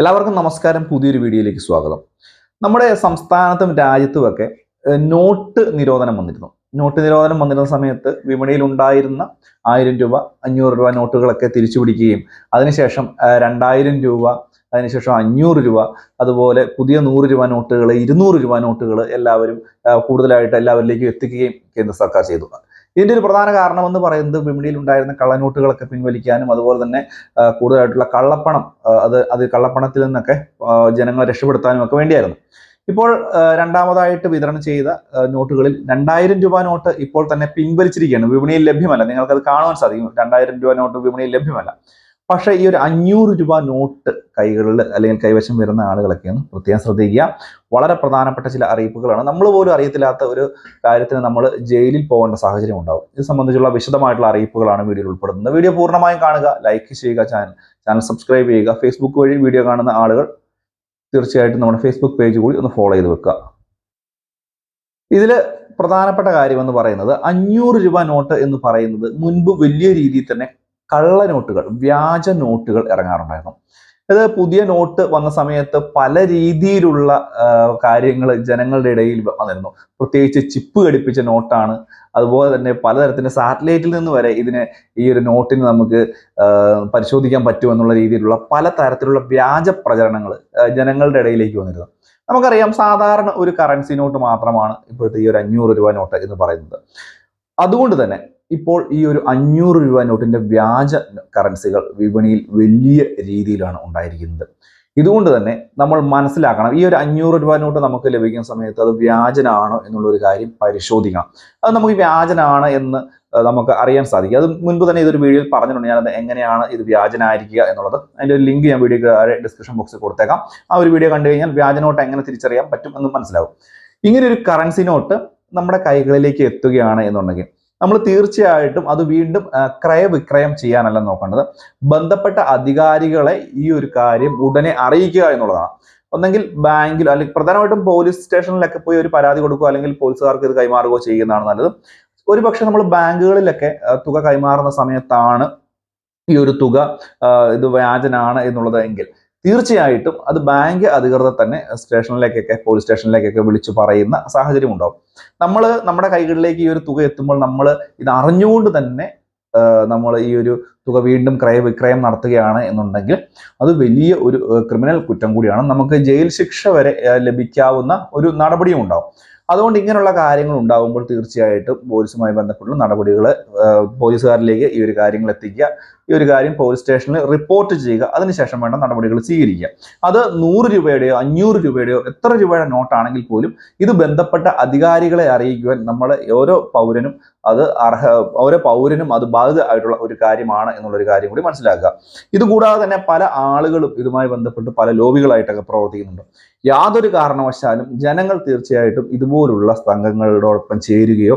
എല്ലാവർക്കും നമസ്കാരം. പുതിയൊരു വീഡിയോയിലേക്ക് സ്വാഗതം. നമ്മുടെ സംസ്ഥാനത്തും രാജ്യത്തുമൊക്കെ നോട്ട് നിരോധനം വന്നിരുന്നു. നോട്ട് നിരോധനം വന്നിരുന്ന സമയത്ത് വിപണിയിൽ ഉണ്ടായിരുന്ന ആയിരം രൂപ അഞ്ഞൂറ് രൂപ നോട്ടുകളൊക്കെ തിരിച്ചു പിടിക്കുകയും അതിനുശേഷം രണ്ടായിരം രൂപ അതിനുശേഷം അഞ്ഞൂറ് രൂപ അതുപോലെ പുതിയ നൂറ് രൂപ നോട്ടുകൾ ഇരുന്നൂറ് രൂപ നോട്ടുകൾ എല്ലാവരും കൂടുതലായിട്ട് എല്ലാവരിലേക്കും എത്തിക്കുകയും കേന്ദ്ര സർക്കാർ ചെയ്തു. ഇതിന്റെ ഒരു പ്രധാന കാരണം എന്ന് പറയുന്നത് വിപണിയിൽ ഉണ്ടായിരുന്ന കള്ളനോട്ടുകളൊക്കെ പിൻവലിക്കാനും അതുപോലെ തന്നെ കൂടുതലായിട്ടുള്ള കള്ളപ്പണം അത് അത് കള്ളപ്പണത്തിൽ നിന്നൊക്കെ ജനങ്ങളെ രക്ഷപ്പെടുത്താനും ഒക്കെ വേണ്ടിയായിരുന്നു. ഇപ്പോൾ രണ്ടാമതായിട്ട് വിതരണം ചെയ്ത നോട്ടുകളിൽ രണ്ടായിരം രൂപ നോട്ട് ഇപ്പോൾ തന്നെ പിൻവലിച്ചിരിക്കുകയാണ്. വിപണിയിൽ ലഭ്യമല്ല. നിങ്ങൾക്കത് കാണുവാൻ സാധിക്കും. രണ്ടായിരം രൂപ നോട്ട് വിപണിയിൽ ലഭ്യമല്ല. പക്ഷേ ഈ ഒരു അഞ്ഞൂറ് രൂപ നോട്ട് കൈകളിൽ അല്ലെങ്കിൽ കൈവശം വരുന്ന ആളുകളൊക്കെയാണ് പ്രത്യേകം ശ്രദ്ധിക്കുക. വളരെ പ്രധാനപ്പെട്ട ചില അറിയിപ്പുകളാണ്. നമ്മൾ പോലും അറിയത്തില്ലാത്ത ഒരു കാര്യത്തിന് നമ്മൾ ജയിലിൽ പോകേണ്ട സാഹചര്യം ഉണ്ടാവും. ഇത് സംബന്ധിച്ചുള്ള വിശദമായിട്ടുള്ള അറിയിപ്പുകളാണ് വീഡിയോയിൽ ഉൾപ്പെടുന്നത്. വീഡിയോ പൂർണമായും കാണുക ലൈക്ക് ചെയ്യുക ചാനൽ ചാനൽ സബ്സ്ക്രൈബ് ചെയ്യുക. ഫേസ്ബുക്ക് വഴി വീഡിയോ കാണുന്ന ആളുകൾ തീർച്ചയായിട്ടും നമ്മുടെ ഫേസ്ബുക്ക് പേജ് കൂടി ഒന്ന് ഫോളോ ചെയ്ത് വെക്കുക. ഇതിൽ പ്രധാനപ്പെട്ട കാര്യം എന്ന് പറയുന്നത് അഞ്ഞൂറ് രൂപ നോട്ട് എന്ന് പറയുന്നത് മുൻപ് വലിയ രീതിയിൽ തന്നെ കള്ള നോട്ടുകൾ വ്യാജ നോട്ടുകൾ ഇറങ്ങാറുണ്ടായിരുന്നു. ഇത് പുതിയ നോട്ട് വന്ന സമയത്ത് പല രീതിയിലുള്ള കാര്യങ്ങൾ ജനങ്ങളുടെ ഇടയിൽ വന്നിരുന്നു. പ്രത്യേകിച്ച് ചിപ്പ് ഘടിപ്പിച്ച നോട്ടാണ്. അതുപോലെ തന്നെ പലതരത്തിന്റെ സാറ്റലൈറ്റിൽ നിന്ന് വരെ ഇതിനെ ഈ ഒരു നോട്ടിന് നമുക്ക് പരിശോധിക്കാൻ പറ്റുമെന്നുള്ള രീതിയിലുള്ള പല തരത്തിലുള്ള വ്യാജ പ്രചരണങ്ങൾ ജനങ്ങളുടെ ഇടയിലേക്ക് വന്നിരുന്നു. നമുക്കറിയാം സാധാരണ ഒരു കറൻസി നോട്ട് മാത്രമാണ് ഇപ്പോഴത്തെ ഈ ഒരു അഞ്ഞൂറ് രൂപ നോട്ട് എന്ന് പറയുന്നത്. അതുകൊണ്ട് തന്നെ ഇപ്പോൾ ഈ ഒരു അഞ്ഞൂറ് രൂപ നോട്ടിന്റെ വ്യാജ കറൻസികൾ വിപണിയിൽ വലിയ രീതിയിലാണ് ഉണ്ടായിരിക്കുന്നത്. ഇതുകൊണ്ട് തന്നെ നമ്മൾ മനസ്സിലാക്കണം ഈ ഒരു അഞ്ഞൂറ് രൂപ നോട്ട് നമുക്ക് ലഭിക്കുന്ന സമയത്ത് അത് വ്യാജനാണോ എന്നുള്ള ഒരു കാര്യം പരിശോധിക്കണം. അത് നമുക്ക് വ്യാജനാണ് എന്ന് നമുക്ക് അറിയാൻ സാധിക്കും. അത് മുൻപ് തന്നെ ഇതൊരു വീഡിയോയിൽ പറഞ്ഞിട്ടുണ്ട് ഞാനത് എങ്ങനെയാണ് ഇത് വ്യാജനായിരിക്കുക എന്നുള്ളത്. അതിന്റെ ഒരു ലിങ്ക് ഞാൻ വീഡിയോ ഡിസ്ക്രിപ്ഷൻ ബോക്സിൽ കൊടുത്തേക്കാം. ആ ഒരു വീഡിയോ കണ്ടു കഴിഞ്ഞാൽ വ്യാജ നോട്ട് എങ്ങനെ തിരിച്ചറിയാൻ പറ്റും എന്ന് മനസ്സിലാവും. ഇങ്ങനെ ഒരു കറൻസി നോട്ട് നമ്മുടെ കൈകളിലേക്ക് എത്തുകയാണ് എന്നുണ്ടെങ്കിൽ നമ്മൾ തീർച്ചയായിട്ടും അത് വീണ്ടും ക്രയവിക്രയം ചെയ്യാനല്ല നോക്കേണ്ടത്. ബന്ധപ്പെട്ട അധികാരികളെ ഈ ഒരു കാര്യം ഉടനെ അറിയിക്കുക എന്നുള്ളതാണ്. ഒന്നെങ്കിൽ ബാങ്കിൽ അല്ലെങ്കിൽ പ്രധാനമായിട്ടും പോലീസ് സ്റ്റേഷനിലൊക്കെ പോയി ഒരു പരാതി കൊടുക്കുക അല്ലെങ്കിൽ പോലീസുകാർക്ക് ഇത് കൈമാറുകയോ ചെയ്യുന്നതാണ് നല്ലത്. ഒരു പക്ഷെ നമ്മൾ ബാങ്കുകളിലൊക്കെ തുക കൈമാറുന്ന സമയത്താണ് ഈ ഒരു തുക ഇത് വ്യാജനാണ് എന്നുള്ളത് എങ്കിൽ തീർച്ചയായിട്ടും അത് ബാങ്ക് അധികൃതർ തന്നെ സ്റ്റേഷനിലേക്കൊക്കെ പോലീസ് സ്റ്റേഷനിലേക്കൊക്കെ വിളിച്ചു പറയുന്ന സാഹചര്യം ഉണ്ടാവും നമ്മൾ നമ്മുടെ കൈകളിലേക്ക് ഈ ഒരു തുക എത്തുമ്പോൾ നമ്മൾ ഇത് അറിഞ്ഞുകൊണ്ട് തന്നെ നമ്മൾ ഈ ഒരു തുക വീണ്ടും ക്രയവിക്രയം നടത്തുകയാണ് എന്നുണ്ടെങ്കിൽ അത് വലിയ ഒരു ക്രിമിനൽ കുറ്റം കൂടിയാണ്. നമുക്ക് ജയിൽ ശിക്ഷ വരെ ലഭിക്കാവുന്ന ഒരു നടപടിയും ഉണ്ടാവും. അതുകൊണ്ട് ഇങ്ങനെയുള്ള കാര്യങ്ങൾ ഉണ്ടാകുമ്പോൾ തീർച്ചയായിട്ടും പോലീസുമായി ബന്ധപ്പെട്ടുള്ള നടപടികൾ പോലീസുകാരിലേക്ക് ഈ ഒരു കാര്യങ്ങൾ എത്തിക്കുക ഈ ഒരു കാര്യം പോലീസ് സ്റ്റേഷനിൽ റിപ്പോർട്ട് ചെയ്യുക. അതിനുശേഷം വേണ്ട നടപടികൾ സ്വീകരിക്കുക. അത് നൂറ് രൂപയുടെയോ അഞ്ഞൂറ് രൂപയുടെയോ എത്ര രൂപയുടെ നോട്ടാണെങ്കിൽ പോലും ഇത് ബന്ധപ്പെട്ട അധികാരികളെ അറിയിക്കുവാൻ നമ്മൾ ഓരോ പൗരനും അത് അർഹ ഓരോ പൗരനും അത് ബാധിത ആയിട്ടുള്ള ഒരു കാര്യമാണ് എന്നുള്ളൊരു കാര്യം കൂടി മനസ്സിലാക്കുക. ഇതുകൂടാതെ തന്നെ പല ആളുകളും ഇതുമായി ബന്ധപ്പെട്ട് പല ലോബികളായിട്ടൊക്കെ പ്രവർത്തിക്കുന്നുണ്ട്. യാതൊരു കാരണവശാലും ജനങ്ങൾ തീർച്ചയായിട്ടും ഇതുപോലുള്ള സംഘങ്ങളോടൊപ്പം ചേരുകയോ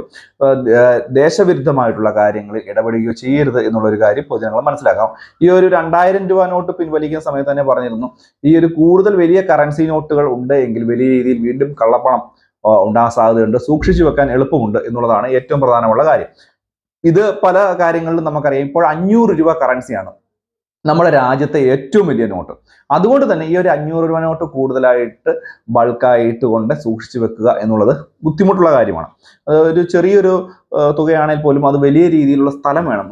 ദേശവിരുദ്ധമായിട്ടുള്ള കാര്യങ്ങളിൽ ഇടപെടുകയോ ചെയ്യരുത് എന്നുള്ളൊരു കാര്യം പൊതുജനങ്ങൾ മനസ്സിലാക്കാം. ഈ ഒരു രണ്ടായിരം രൂപ നോട്ട് പിൻവലിക്കുന്ന സമയത്ത് തന്നെ പറഞ്ഞിരുന്നു ഈ ഒരു കൂടുതൽ വലിയ കറൻസി നോട്ടുകൾ ഉണ്ട് എങ്കിൽ വലിയ രീതിയിൽ വീണ്ടും കള്ളപ്പണം ഉണ്ടാകാൻ സാധ്യതയുണ്ട് സൂക്ഷിച്ചു വെക്കാൻ എളുപ്പമുണ്ട് എന്നുള്ളതാണ് ഏറ്റവും പ്രധാനമുള്ള കാര്യം. ഇത് പല കാര്യങ്ങളിലും നമുക്കറിയാം. ഇപ്പോൾ അഞ്ഞൂറ് രൂപ കറൻസിയാണ് നമ്മുടെ രാജ്യത്തെ ഏറ്റവും വലിയ നോട്ട്. അതുകൊണ്ട് തന്നെ ഈ ഒരു അഞ്ഞൂറ് രൂപ നോട്ട് കൂടുതലായിട്ട് ബൾക്കായിട്ട് കൊണ്ട് സൂക്ഷിച്ചു വെക്കുക എന്നുള്ളത് ബുദ്ധിമുട്ടുള്ള കാര്യമാണ്. ഒരു ചെറിയൊരു തുകയാണെങ്കിൽ പോലും അത് വലിയ രീതിയിലുള്ള സ്ഥലം വേണം.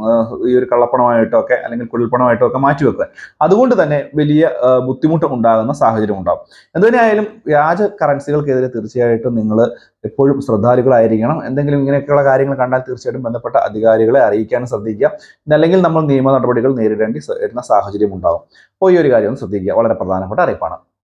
ഈ ഒരു കള്ളപ്പണമായിട്ടോ ഒക്കെ അല്ലെങ്കിൽ കുഴൽപ്പണമായിട്ടോ ഒക്കെ മാറ്റി വെക്കുക അതുകൊണ്ട് തന്നെ വലിയ ബുദ്ധിമുട്ട് ഉണ്ടാകുന്ന സാഹചര്യം ഉണ്ടാകും. എന്തുതന്നെയായാലും വ്യാജ കറൻസികൾക്കെതിരെ തീർച്ചയായിട്ടും നിങ്ങൾ എപ്പോഴും ശ്രദ്ധാലുക്കളായിരിക്കണം. എന്തെങ്കിലും ഇങ്ങനെയൊക്കെയുള്ള കാര്യങ്ങൾ കണ്ടാൽ തീർച്ചയായിട്ടും ബന്ധപ്പെട്ട അധികാരികളെ അറിയിക്കാനും ശ്രദ്ധിക്കുക. അല്ലെങ്കിൽ നമ്മൾ നിയമ നടപടികൾ നേരിടേണ്ടി വരുന്ന സാഹചര്യം ഉണ്ടാകും അപ്പോൾ ഈ ഒരു കാര്യം ശ്രദ്ധിക്കുക. വളരെ പ്രധാനപ്പെട്ട അറിയിപ്പാണ്.